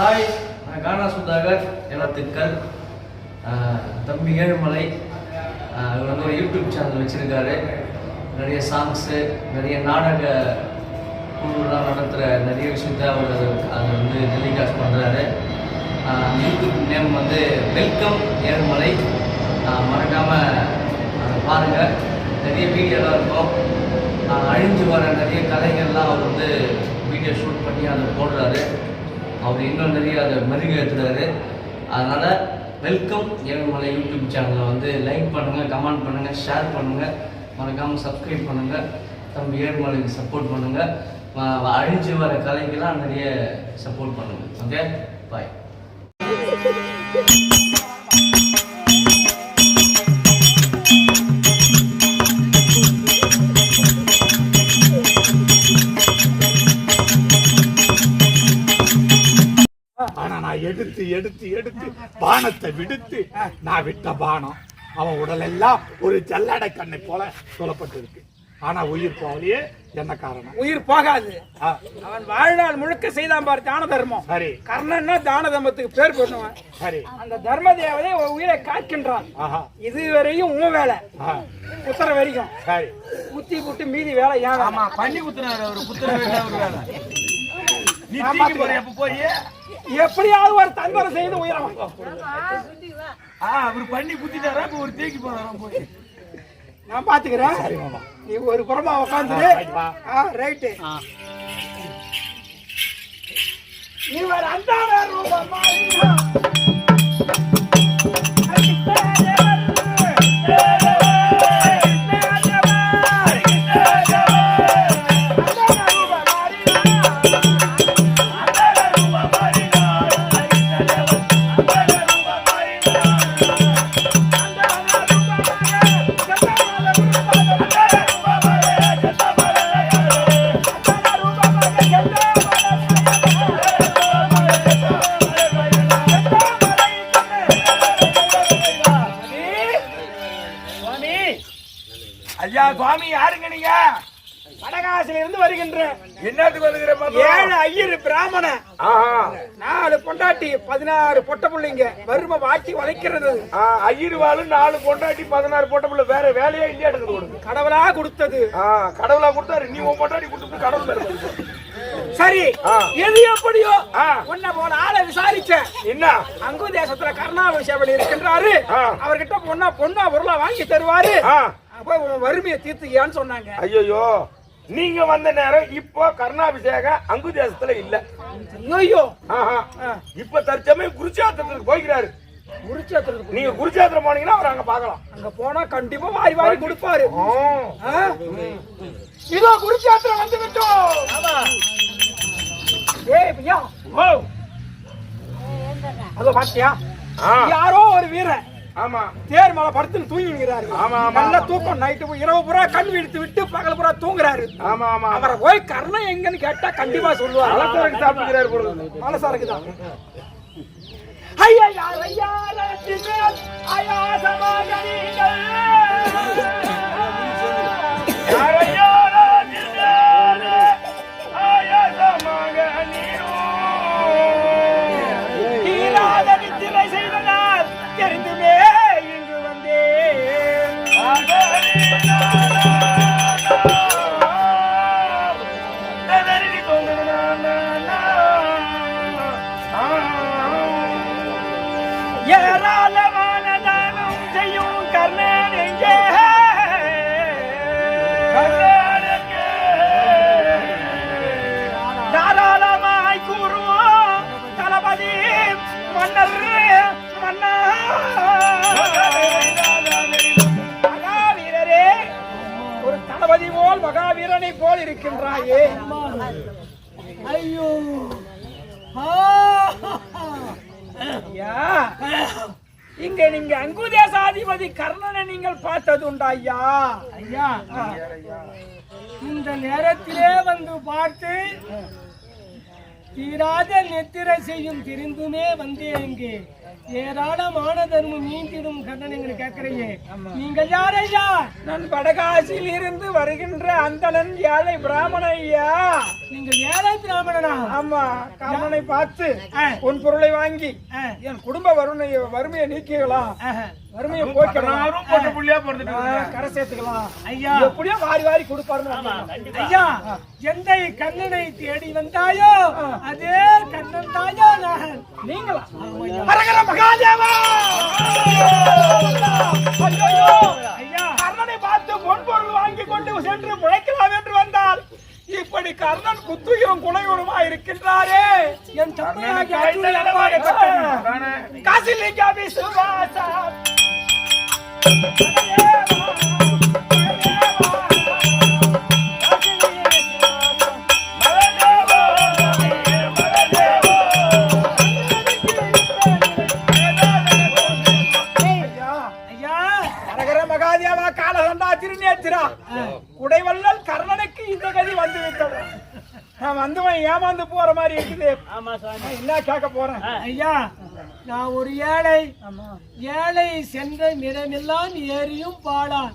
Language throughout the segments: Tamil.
ஹாய் நான் கானா சுதாகர் எழுத்துக்கள் தம்பி ஏழுமலை அவர் வந்து ஒரு யூடியூப் சேனல் வச்சுருக்காரு. நிறைய சாங்ஸு நிறைய நாடக குழுலாம் நடத்துகிற நிறைய விஷயத்த அவர் அதை வந்து டெலிகாஸ்ட் பண்ணுறாரு யூடியூப் நேம் வந்து வெல்கம் ஏழுமலை. மறக்காமல் பாருங்கள் நிறைய வீடியோலாம் இருக்கும். அழிஞ்சு வர நிறைய கலைகள்லாம் அவர் வந்து வீடியோ ஷூட் பண்ணி அதை போடுறாரு. அவர் இன்னும் நிறைய அதை மெருகேற்றுறாரு அதனால் வெல்கம் ஏழுமலை யூடியூப் சேனலை வந்து லைக் பண்ணுங்கள் கமெண்ட் பண்ணுங்கள் ஷேர் பண்ணுங்கள் மறக்காமல் சப்ஸ்கிரைப் பண்ணுங்கள் தம்பி ஏழுமலைக்கு சப்போர்ட் பண்ணுங்கள் அழிஞ்சு வர கலைக்கெல்லாம் நிறைய சப்போர்ட் பண்ணுங்கள் ஓகே பாய் எடுத்து எடுத்து எடுத்து பானத்தை விடுத்து நான் விட்ட பானம். அவன் உடல் எல்லாம் ஒரு ஜல்லடை கண்ணை போல சொல்லப்பட்டிருக்கு ஆனா உயிர் போகலையே என்ன காரணம்? உயிர் போகாது. அவன் வாழ்நாள் முழுக்க செய்தான் பாரு தான தர்மம். சரி. கர்ணன்னா தான தர்மத்துக்கு பேர் பண்ணுவான் சரி. அந்த தர்ம தேவதை உயிரை காக்கின்றான். ஆஹா. இதுவரையும் உன் வேலை. குத்துற வரைக்கும். சரி. குத்தி குட்டி மீதி வேலை ஏன் வேலை? ஆமா பண்ணி குத்துனாரு அவரு. குத்துற வேண்டிய ஒரு வேலை. நீ தூக்கி போற எப்ப போய் எப்படியாவது ஒரு தந்திரம் செய்து உயிரை வாங்க. ஆ அவரு பண்ணி குத்திட்டாரா? இப்ப ஒரு தேக்கி போறாராம் போய். நான் பாத்துக்கிறேன். சரி மாமா நீ ஒரு புறமா உட்காந்துரு ஆ, ரைட்டு நீ ஒரு அந்தான ரூபமா யாருங்க நீங்க? வடகாசில இருந்து வருகின்ற என்னத்துக்கு வந்துக்கிற ஏழு ஐயர் பிராமண. நாலு பொண்டாட்டி பதினாறு பொட்ட பிள்ளைங்க. வறுமை வாட்டி வளைக்கிறது. ஆ, ஐயருவாளு நாலு பொண்டாட்டி பதினாறு போட்ட புள்ள. வேற வேலையே இல்லையா எடுக்கிறது கடவுளா கொடுத்தது. கடவுளா கொடுத்தாரு. நீ உன் பொண்டாட்டி கொடுத்து கடவுள். சரி. எது எப்படியோ. உன்னை போன ஆளை விசாரிச்சேன். என்ன? அங்கு தேசத்துல கருணாபிஷேபம் இருக்கின்றாரு. அவர்கிட்ட பொண்ணா பொண்ணா பொருளா வாங்கி தருவாரு. வறுமையை தீர்த்துக்கியான்னு சொன்னாங்க. ஐயோ நீங்க வந்த நேரம் இப்போ கருணாபிஷேகம் அங்கு தேசத்துல இல்ல. ஐயோ ஆஹா. இப்ப தற்சமயம் குருச்சாத்திரத்துக்கு போய்க்கிறாரு. குருச்சேத்திரத்துக்கு நீங்க குருச்சாத்திரம் போனீங்கன்னா அவர் அங்க பாக்கலாம் அங்க போனா கண்டிப்பா வாரி வாரி கொடுப்பாரு? இதோ குருச்சேத்திரம் வந்து விட்டோம் ஏய் பையா ஓ. அதோ பாத்தியா. யாரோ ஒரு வீரன். ஆமா தேர் மேல படுத்து தூங்கிக்கிறாரு ஆமா, நல்ல. தூக்கம் நைட்டு இரவு பூரா கண் விழித்து விட்டு பகல் பூரா தூங்குறாரு. ஆமா ஆமா. அவரை போய் கர்ணம் எங்கன்னு கேட்டா கண்டிப்பா சொல்லுவாரு. அலசரக்கு சாப்பிட்டுக்கிறாரு பொழுது மனசாருக்குதான் ஐயா யார் ஐயா மகாவீரனை போல் இருக்கின்றாயே. ஐயோ. ஐயா இங்க நீங்க அங்குதேசாதிபதி கர்ணனை நீங்கள் பார்த்தது உண்டா ஐயா ஐயா இந்த நேரத்திலே வந்து பார்த்து தீராத நெத்திரை செய்யும் திருந்துமே வந்தேன் இங்கே ஏராளமான தர்மம் நீந்திடும் கண்ணன் எங்களை கேட்கறீங்க நீங்கள் யார் ஐயா நான் வடகாசியில் இருந்து வருகின்ற அந்தணன் ஏழை பிராமண ஐயா நீங்கள் ஏழை பிராமணனா ஆமா கர்ணனை பார்த்து. உன் பொருளை வாங்கி. என் குடும்ப வறுமை வறுமையை நீக்கிக்கலாம். வறுமையை பொட்ட புள்ளியா பிறந்துட்டு. கரை சேர்த்துக்கலாம். ஐயா. எப்படியோ வாரி வாரி கொடுப்பாருன்னு. ஐயா எந்த கண்ணனை தேடி வந்தாயோ அதே கண்ணன் தாயோ நான் நீங்களா? அரகர மகாதேவா! ஐயோ. கர்ணனை பார்த்து பொன்பொருள் வாங்கி கொண்டு சென்று பிழைக்கலாம் என்று வந்தால் இப்படி கர்ணன் குத்துயும் குலையுருமா இருக்கின்றாரே? என் தந்தையாகி? காசிலிங்க விசுவாசா மகாதேவா காலகண்டா திருநேத்திரா. குடைவள்ளல் கர்ணனுக்கு இந்த கதி வந்து விட்டது. நான் வந்தவன் ஏமாந்து போற மாதிரி இருக்குது. நான் என்ன கேட்க போறேன்? ஐயா நான் ஒரு ஏழை ஏழை சென்ற இடமெல்லாம் ஏறியும் பாடான்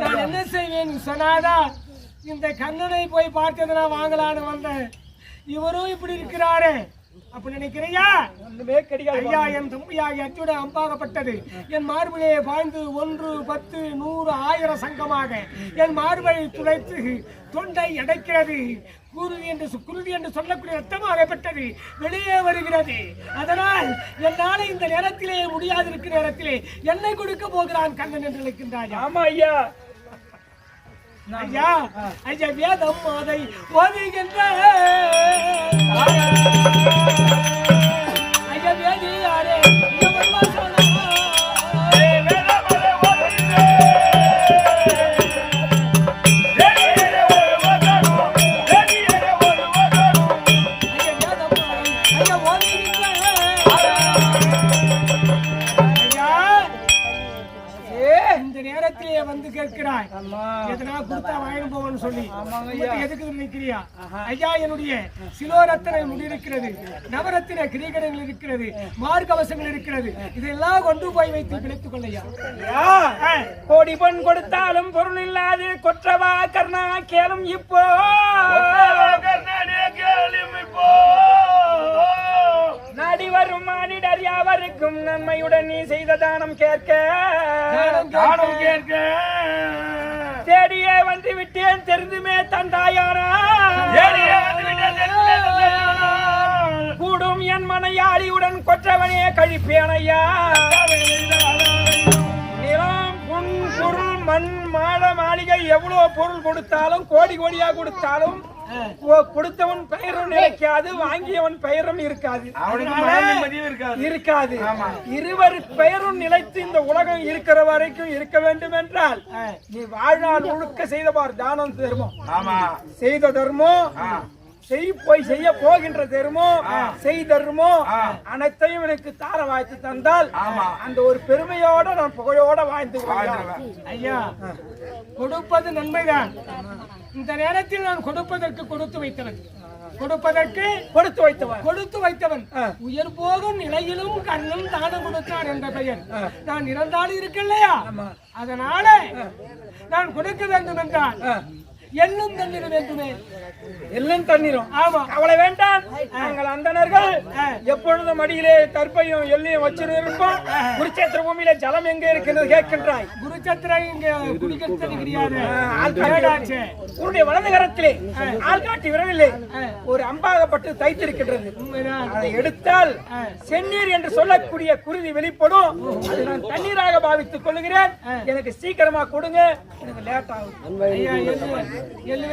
நான் என்ன செய்வேன் சொன்னாதா இந்த கண்ணனை போய் பார்த்தது நான் வாங்கலான்னு வந்தேன். இவரும் இப்படி இருக்கிறாரே. அப்படி நினைக்கிறியா? ஒண்ணுமே கிடையாது ஐயா என் தம்பியாகி அச்சுட அம்பாகப்பட்டது. என் மார்பிலே பாய்ந்து ஒன்று பத்து நூறு ஆயிரம் சங்கமாக. என் மார்பை துளைத்து தொண்டை அடைக்கிறது. குருதி என்று குருதி என்று சொல்லக்கூடிய ரத்தமாகப்பட்டது வெளியே வருகிறது. அதனால் என்னால் இந்த நேரத்திலே முடியாது இருக்கிற நேரத்திலே என்னை கொடுக்க போகிறான் கண்ணன் என்று நினைக்கின்றாயா? ஆமா ஐயா. ஐயா ஐயா வேதம் மாதை ஓதுகின்ற கேட்கிறாய். எதனா கொடுத்தா வாங்கி போவோம்னு சொல்லி. எதுக்கு நினைக்கிறியா ஐயா என்னுடைய சிலோரத்தனை முடி இருக்கிறது நவரத்தின கிரீகரங்கள் இருக்கிறது. மார்க்கவசங்கள் இருக்கிறது. இதெல்லாம் கொண்டு போய் வைத்து பிழைத்துக் கொள்ளையா? கோடி பொன் கொடுத்தாலும் பொருள் இல்லாது கொற்றவா கர்ணா கேளும் இப்போ. நாடி வரும் மானிடர் யாவருக்கும் நன்மையுடன் நீ செய்த தானம் கேட்க. தானம் கேட்க. தேடியே வந்து விட்டேன் தெரிந்துமே தந்தாயானா கூடும் என் மனையாளியுடன் கொற்றவனே கழிப்பேனையா நிலம் புன் பொருள் மண் மாட மாளிகை எவ்வளவு பொருள் கொடுத்தாலும் கோடி கோடியா கொடுத்தாலும் கொடுத்தவன் பெயரும் நிலைக்காது வாங்கியவன் பெயரும் இருக்காது. இருக்காது. இருவர் பெயரும் நிலைத்து இந்த உலகம் இருக்கிற வரைக்கும் இருக்க வேண்டும் என்றால் நீ வாழ்நாள் முழுக்க செய்தவார் தானம் தர்மம். ஆமா. செய்த தர்மம் செய் போய் செய்ய போகின்ற தர்மம் செய் தர்மம் அனைத்தையும் எனக்கு தார வாய்த்து தந்தால் அந்த ஒரு பெருமையோட நான் புகழோட வாழ்ந்து. ஐயா கொடுப்பது நன்மைதான். இந்த நேரத்தில் நான் கொடுப்பதற்கு கொடுத்து வைத்தவன். கொடுப்பதற்கு கொடுத்து வைத்தவன். கொடுத்து வைத்தவன். உயர் போகும் நிலையிலும் கண்ணன் தானம் கொடுத்தான் என்ற பெயர். நான் இறந்தாலும் இருக்கலையா அதனால நான் கொடுக்க வேண்டும் என்றால் எண்ணும் தண்ணீர் வேண்டுமே எல்லாம் தண்ணீரும். ஆமா கவலை வேண்டாம். நாங்கள் அந்தணர்கள். எப்பொழுதும் மடியிலே கற்பையும் எல்லையும் வச்சிருப்போம் குருச்சேத்திர பூமியில ஜலம் எங்க இருக்கின்றது கேட்கின்றாய். குருச்சத்திரம் இங்க குடிக்கிறது கிடையாது. உன்னுடைய வலது கரத்திலே ஆள்காட்டி விரலிலே ஒரு அம்பாகப்பட்டு தைத்திருக்கின்றது. அதை எடுத்தால் செந்நீர் என்று சொல்லக்கூடிய குருதி வெளிப்படும். அதை நான் தண்ணீராக பாவித்துக் கொள்கிறேன் எனக்கு சீக்கிரமா கொடுங்க. எனக்கு லேட் ஆகும் எள்ளு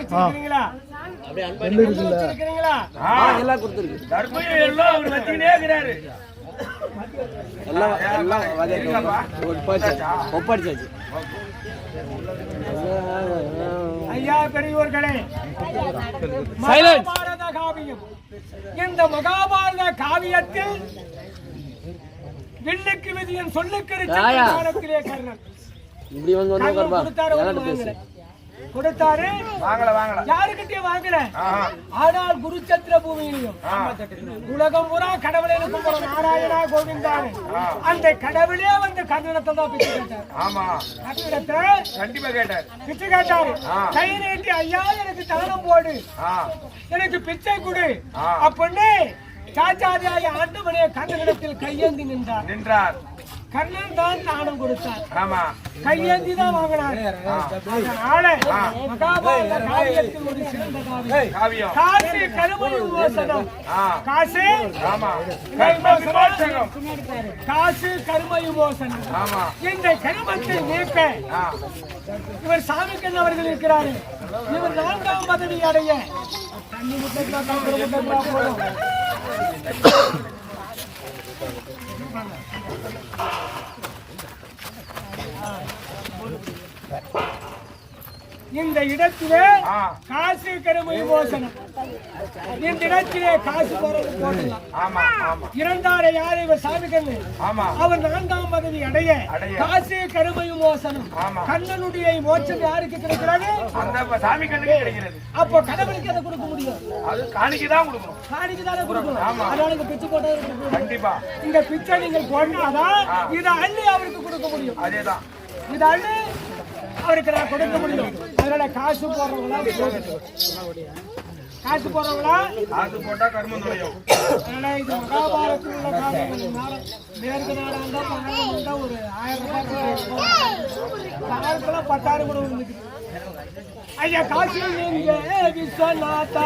தர்மம் எல்லாம் அவர் இருக்கிறாரு. ஐயா மகாபாரத காவியம். இந்த மகாபாரத காவியத்தில் வில்லுக்கு விதியன் சொல்லுக்கு காலத்திலே கர்ணன் இப்படி வந்து வந்து கொடுத்தாரு, வாங்கல. கொடுத்தாரு. வாங்கல வாங்கல. யாருக்கிட்டே வாங்குறேன் ஆஹா. ஆனால் குருச்சத்திர பூமியிலையும். உலகம் பூரா கடவுளை கும்பிடும் நாராயணா கோவிந்தாரு. அந்த கடவுளே வந்து கன்னடத்தை தான் பிச்சை கேட்டார். ஆமா. கன்னடத்தை கண்டிப்பா கேட்டார். பிச்சை கேட்டாரு. கை நீட்டி ஐயா எனக்கு தானம் போடு. எனக்கு பிச்சை கொடு. அப்படின்னு சாச்சாரியாய ஆண்டவனே கன்னடத்தில் கையேந்தி நின்றார். நின்றார். கர்ணன் தான் தானம் கொடுத்தார். ஆமா. கையேந்தி தான் வாங்கினார் அதனால மகாபாரத காவியத்தில் ஒரு சிறந்த காவியம் காவியம். காசு கருமணி. காசு ஆமா. கர்ம விமோசனம். காசு கரும விமோசனம். ஆமா. இந்த கருமத்தை நீக்க இவர் சாமிக்கன் அவர்கள் இருக்கிறாரு. இவர் நான்காம் பதவி அடைய. தண்ணி போதும் 来来来来来来来来来 இந்த இடத்திலே. காசு கரும விமோசனம் இந்த இடத்திலே காசு போறது போடலாம் இறந்தாரை யார் இவர் சாமிக்கண்ணு ஆமா. அவர் நான்காம் பதவி அடைய. காசு கருமையும் மோசனம். கண்ணனுடைய மோட்சம் யாருக்கு கிடைக்கிறது? அந்த சாமி கண்ணுக்கு கிடைக்கிறது. அப்போ கடவுளுக்கு அதை கொடுக்க முடியும்? அது காணிக்கு தான் கொடுக்கணும். காணிக்கு தானே கொடுக்கணும். அதனால இங்க பிச்சை போட்டா கொடுக்கணும். கண்டிப்பா. இந்த பிச்சை நீங்கள் போட்டாதான் இதை அள்ளி அவருக்கு கொடுக்க முடியும். அதேதான். இதை அள்ளி அவருக்கு நான் கொடுக்க முடியும். அதனால காசு போடுறவங்களா காசு போடுறவங்களா? அது போட்டா கர்மம் நுழையும் அதனால இது மகாபாரதத்தில் உள்ள காரணங்கள்னால மேற்கு நாடா இருந்தா பன்னெண்டு இருந்தா ஒரு ஆயிரம் ரூபாய் காலத்துல பத்தாயிரம் கூட இருந்துச்சு ஐயா காசு எங்க? விஸ்வநாதா.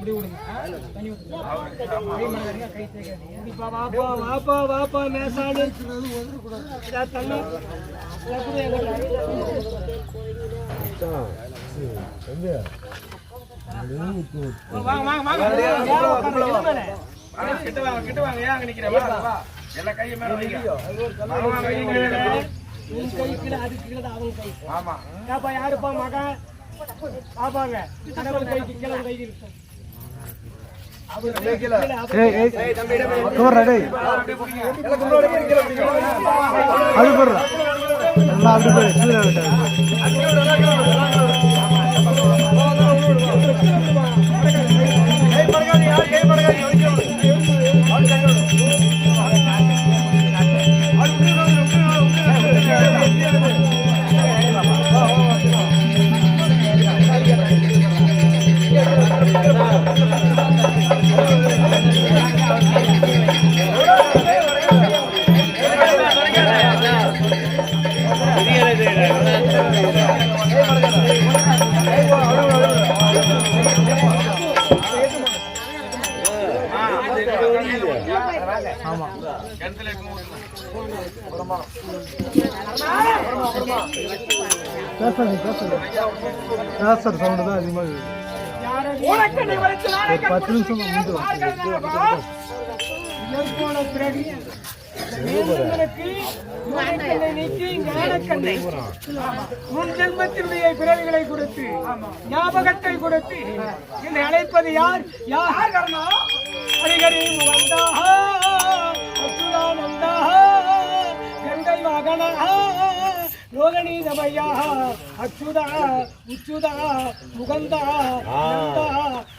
இப்படி விடுங்க? தண்ணி ஊத்துங்க. கை மேல கை தேய்க்காதீங்க. இப்படிப்பா, வாப்பா வாப்பா வாப்பா மேசாடு இதா தண்ணி இதா குடு எங்கிட்ட. வாங்க வாங்க வாங்க யாரோ உட்காருங்க, இருமலே. வாங்க, கிட்ட வாங்க கிட்ட வாங்க ஏன் அங்க நிக்கிற வா வா எல்லா கையை மேல வைங்க வாங்க, வாங்க, வைங்க, வைங்க. உன் கை கீழே அதுக்கு கீழே தான் அவன் கை ஆமா ஏப்பா யாருப்பா மகன் பாப்பாங்க கடவுள் கைக்கு கை இருக்கும் அப்படி போடுறா நல்லா அப்படி போடு கீழே உனக்கு நீ வரைச்சு நானே பத்து நிமிஷம் போன பிறகு வேந்தனுக்கு ஞானக்கண்ணை நீக்கி ஞானக்கண்ணை முன் ஜென்மத்தினுடைய பிறவிகளை கொடுத்து ஞாபகத்தை கொடுத்து என்னை அழைப்பது யார்? யார் கர்ணா ஹரிகரி வந்தாக. మందాహ గంగై వాగణాహ రోగణీదమయ్యా అచ్యుత ఉచ్యుత ముగంత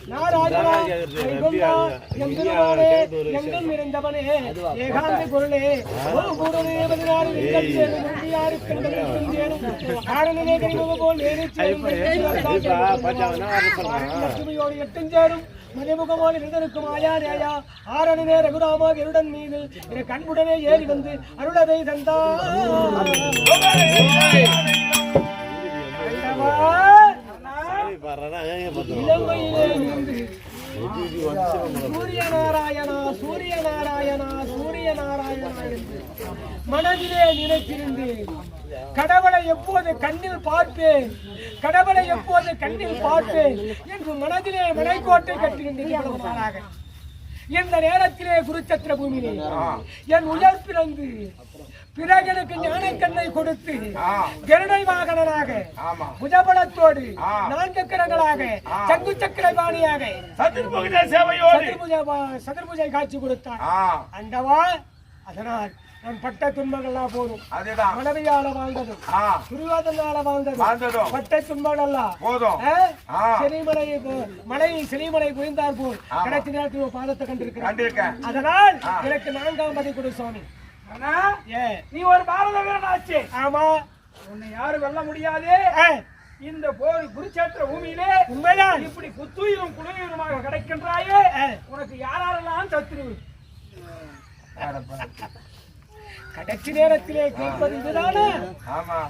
నారాజుడా ఎంగం నిరంజమనే ఏకాంతి గురులే ఓ மதிமுகமோடு இருந்திருக்கும் ஆயா நேயா ஆரணனே ரகுராமா கருடன் மீது. என கண்புடனே ஏறி வந்து அருளதை தந்தா. சூரிய நாராயணா சூரிய நாராயணா சூரிய நாராயணா என்று மனதிலே நினைத்திருந்தேன். கடவுளை எப்போது கண்ணில் பார்ப்பேன்? கடவுளை எப்போது கண்ணில் பார்ப்பேன் என்று மனதிலே மலைக்கோட்டை கட்டியிருந்தேன் இந்த நேரத்திலே குருச்சத்திர பூமியிலே என் உயர் பிறந்து பிறகு எனக்கு ஞானக்கண்ணை கொடுத்து கருணை வாகனனாக புஜபலத்தோடு நான்கு கிரங்களாக சங்கு சக்கர பாணியாக சதுர்புஜ காட்சி கொடுத்தார். அண்டவா அதனால் நான் பட்ட துன்பங்கள்லாம் போதும். அதுதான். மனைவியால வாழ்ந்ததும் துரியோதனால வாழ்ந்ததும் பட்ட துன்பங்களெல்லாம் போதும். போ- மலை செலிமலை புரிந்தார் போல். கடைசி நேரத்தில் பாதத்தை கண்டிருக்கிறேன். அதனால் எனக்கு நான்காம் பதி கொடு சுவாமி. அண்ணா, நீ ஒரு பாரத வீரன் ஆச்சு. ஆமா. உன்னை யாரும் வெல்ல முடியாதே. இந்த போர் குருச்சேத்திர பூமியிலே உண்மைதான். இப்படி புத்துயிரும் குளியுருமாக கிடைக்கின்றாயே. உனக்கு யாரெல்லாம் சத்துரு? கடைசி நேரத்திலே கேட்பது இதுதானே?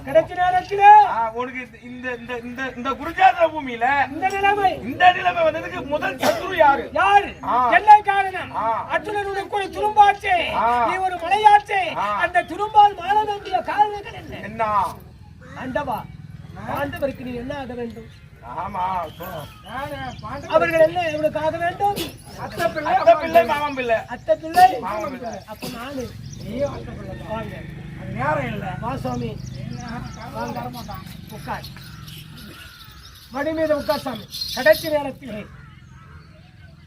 கடைசி நேரத்திலே? உனக்கு இந்த- இந்த இந்த இந்த குருஜாத்திர பூமியில இந்த நிலைமை. இந்த நிலைமை வந்ததுக்கு முதல் சத்ரு யாரு? யாரு. என்ன காரணம். அர்ஜுனனுடைய கூட துரும்பாச்சே. நீ ஒரு மலையாச்சே. அந்த துரும்பால் மாற வேண்டிய காரணங்கள் என்ன? என்ன? ஆண்டவா ஆண்டவருக்கு நீ என்ன ஆக வேண்டும். அவர்கள் என்ன இவனுக்கு ஆக வேண்டும்? அத்தை பிள்ளை அத்தை பிள்ளை மாமன் பிள்ளை. அத்தை பிள்ளை மாமன் பிள்ளை. அப்ப நானு. நீயும் தான். வாங்க அது நேரம் இல்லை வா சுவாமி தரமாட்டான் உட்கார் மடி மீது உட்கார் சாமி. கடைசி நேரத்திலே.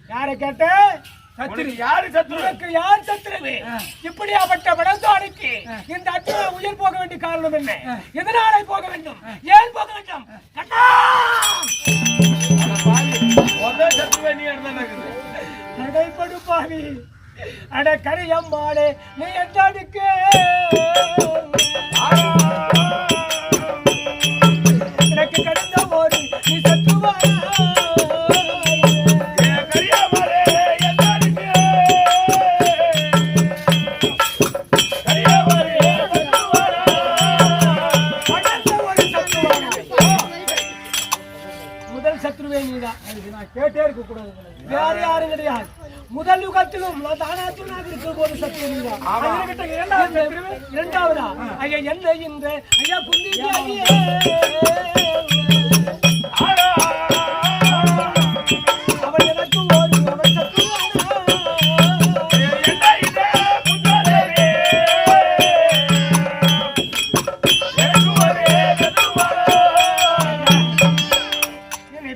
யாரை கேட்ட? உனக்கு யாரு உனக்கு யார் சத்துருவு இப்படியாப்பட்ட வடந்தோடைக்கு இந்த அர்ஜுன உயிர் போக வேண்டிய காரணம் என்ன? எதனாலே போக வேண்டும்? ஏன் போக வேண்டும்? கண்ணா நீ இருந்தா நடைபடு பாவி. அட கரியம்மாளே நீ எட்டாடுக்க நான் தானாத்துனாக இருக்கிற இரண்டாவது இரண்டாவதா? ஐயா இந்த? ஐயா குந்தி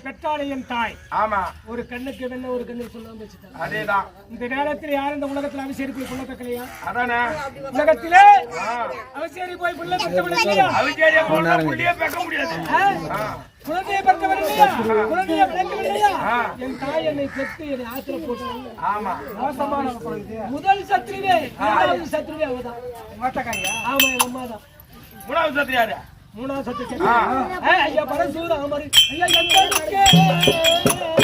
பெற்றால் என் தாய். ஆமா. ஒரு கண்ணுக்கு வெண்ண ஒரு கண்ணுக்கு சொல்லாம வச்சுட்டாங்க. அதேதான். இந்த நேரத்தில் யார் இந்த உலகத்துல அவசியம் போய் புள்ள தக்கலையா அதானே. உலகத்திலே அவசியம் போய் புள்ள போனா புள்ளியே பேக்க முடியாது? குழந்தையை குழந்தையை இல்லையா? என் தாய் என்னை பெற்று என்னை ஆத்திர போட்டு ஆமா. மோசமான குழந்தை. முதல் சத்ருவே இரண்டாவது சத்ருவே அவதான். ஆமா என் அம்மா தான் மூணாவது சத்து யாரு? மூணாவது சத்ரு. ஐயா பரசூர் அமரு ஐயா எங்க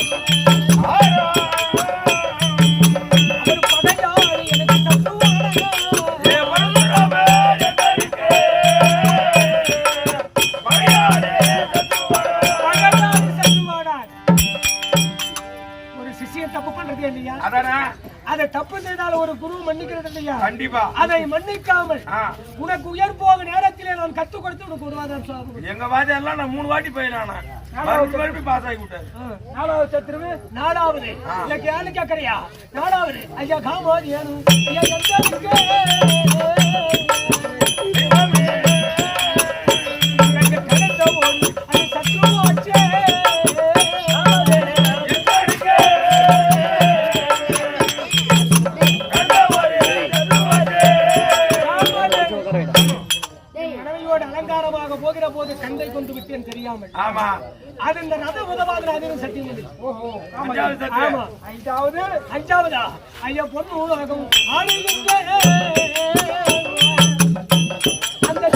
இல்லையா? கண்டிப்பா. அதை மன்னிக்காமல். உனக்கு உயர் போக நேரத்திலே நான் கத்துக் கொடுத்து உனக்கு ஒரு வாரம் சாப்பிடு எங்க வாத்தியார்லாம் நான் மூணு வாட்டி போயிடானா மறுபடியும் பாஸ் ஆகி விட்டாரு நாலாவது சத்துருவு நாலாவது. யாரு கேக்குறியா? நாலாவது. ஐயா காமோது ஏனு? ஐயா ஆமா. அது இந்த ரத உதவாத அதிலும் சத்தியம். ஓஹோ அஞ்சாவது ஆமா. அஞ்சாவதா ஐயா பொண்ணு ஆளுகின்ற அந்த.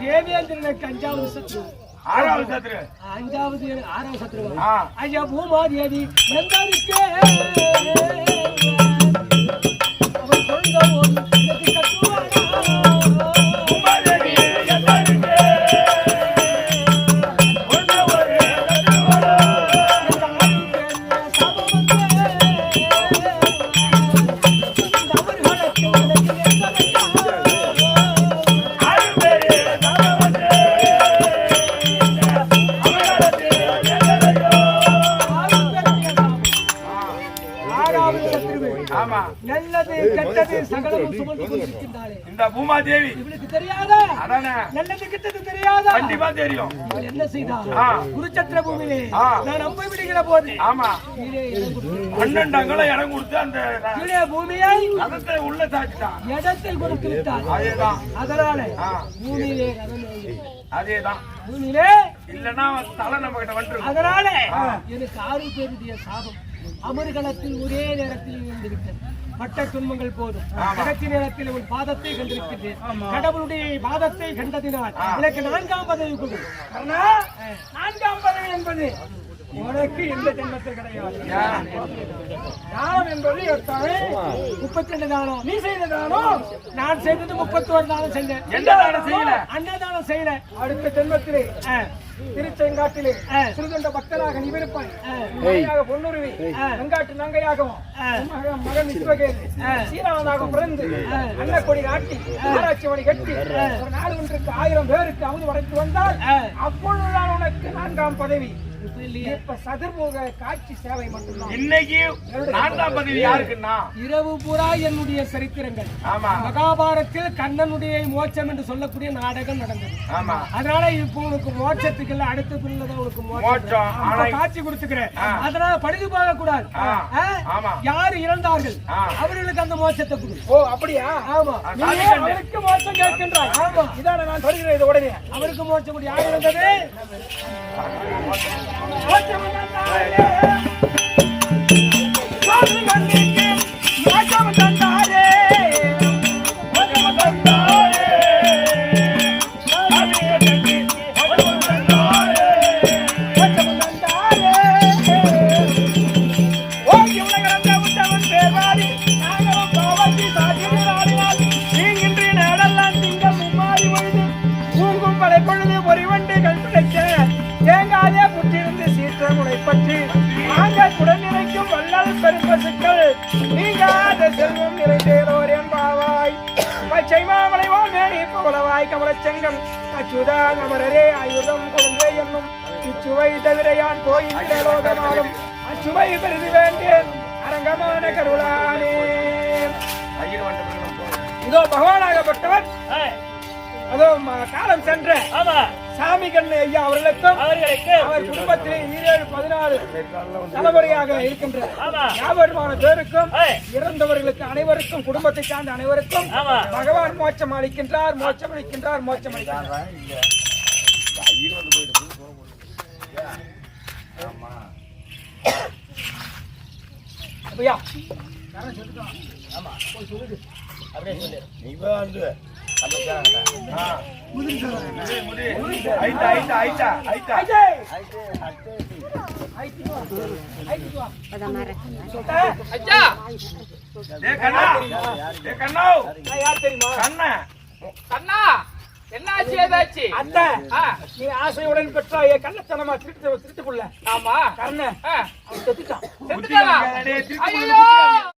தேவேந்திரனுக்கு அஞ்சாவது சத்ரு. ஆறாவது சத்துரு அஞ்சாவது ஆறாவது சத்ரு. ஐயா பூமாதேவி எங்க ஆ. குருச்சத்திர பூமியிலே. நான் விடுகிற போது ஆமா. கீழே இடம் கொடுத்து- பன்னெண்டு அங்கலம் இடம் கொடுத்து அந்த கீழே பூமியை ரதத்தை உள்ள சாச்சிட்டான் இடத்தை கொடுத்து விட்டார். அதேதான். அதனால ஆ. பூமியிலே ரதம் ஏறிவிட்டார். அதேதான். பூமியிலே இல்லன்னா தலை நம்ம கிட்ட வந்துருக்கும். அதனால எனக்கு ஆறு பேருடைய சாபம். அமர்கலத்தில் ஒரே நேரத்தில் இருந்து விட்டது பட்ட துன்பங்கள் போதும். கடைசி நேரத்தில் உன் பாதத்தை கண்டிருக்கின்றேன். கடவுளுடைய பாதத்தை கண்டதினால் எனக்கு நான்காம் பதவி கொடு. நான்காம் பதவி என்பது உனக்கு இந்த ஜென்மத்தில் கிடையாது. தானம் என்பது முப்பத்தி ரெண்டு தானம் நீ செய்த தானம் நான் செய்தது முப்பத்தி ஒரு தானம் செஞ்சேன் எந்த தானம் செய்யல அன்னதானம் செய்யல. அடுத்த ஜென்மத்திலே. திருச்செங்காட்டிலே. சிறுதொண்ட பக்தராக நீவிருப்பாய். மனையாக பொன்னுருவி. வெங்காட்டு நங்கையாகவும். மகன் விஸ்வகேது சீராவதாக பிறந்து அன்னக்கொடி நாட்டி ஆராய்ச்சி மணி கட்டி ஒரு நாள் ஒன்றுக்கு ஆயிரம் பேருக்கு அமுது வரைத்து வந்தால் அப்பொழுதுதான் உனக்கு நான்காம் பதவி. இப்ப சதுர்முக காட்சி சேவை மட்டும்தான். இன்னைக்கு நான்காம் பதவி யாருக்குன்னா? இரவு பூரா என்னுடைய சரித்திரங்கள். ஆமா. மகாபாரத்தில் கண்ணனுடைய மோட்சம் என்று சொல்லக்கூடிய நாடகம் நடந்தது. ஆமா. அதனால இப்போ உனக்கு மோட்சத்துக்கு இல்ல அடுத்த பிள்ளைதான் உனக்கு மோட்சம் மோட்சம். காட்சி கொடுத்துக்கிறேன். அதனால பழுது போக கூடாது. யாரு இறந்தார்கள். அவர்களுக்கு அந்த மோட்சத்தை கொடு. ஓ அப்படியா? ஆமா. அவருக்கு மோசம் கேட்கின்றாய். ஆமா. இதான நான் சொல்கிறேன். இது உடனே. அவருக்கு மோட்சம் கொடு. யார் இறந்தது? மோட்சம் தந்தாரே. புகழவாய் கமலச் செங்கம் அச்சுதா அமரரே ஆயுதம் கொழுந்தே என்னும். இச்சுவை தவிர யான் போயின்ற லோகனாலும் அச்சுவை பெருதி வேண்டேன். அரங்கமான கருளானே. இதோ பகவானாகப்பட்டவர். அதோ காலம் சென்ற. சாமி கண்ணு ஐயா அவர்களுக்கும் அவர் குடும்பத்திலே ஈரேழு பதினாறு தலைமுறையாக இருக்கின்ற யாவருமான பேருக்கும் இறந்தவர்களுக்கு அனைவருக்கும் குடும்பத்தை சார்ந்த அனைவருக்கும் பகவான் மோட்சம் அளிக்கின்றார் மோட்சம் அளிக்கின்றார் மோட்சம் அளிக்கின்றார். ஐயர் வந்து போயிட்டு போக முடியும் ஆமா ஐயா நீ வந்து கண்ணா. என்னாச்சு ஏதாச்சு அத்தை நீ ஆசையுடன் பெற்றா என் கண்ணத்தனமா திருட்டு திருட்டுக்குள்ள ஆமா கண்ண அவன் செத்துட்டான்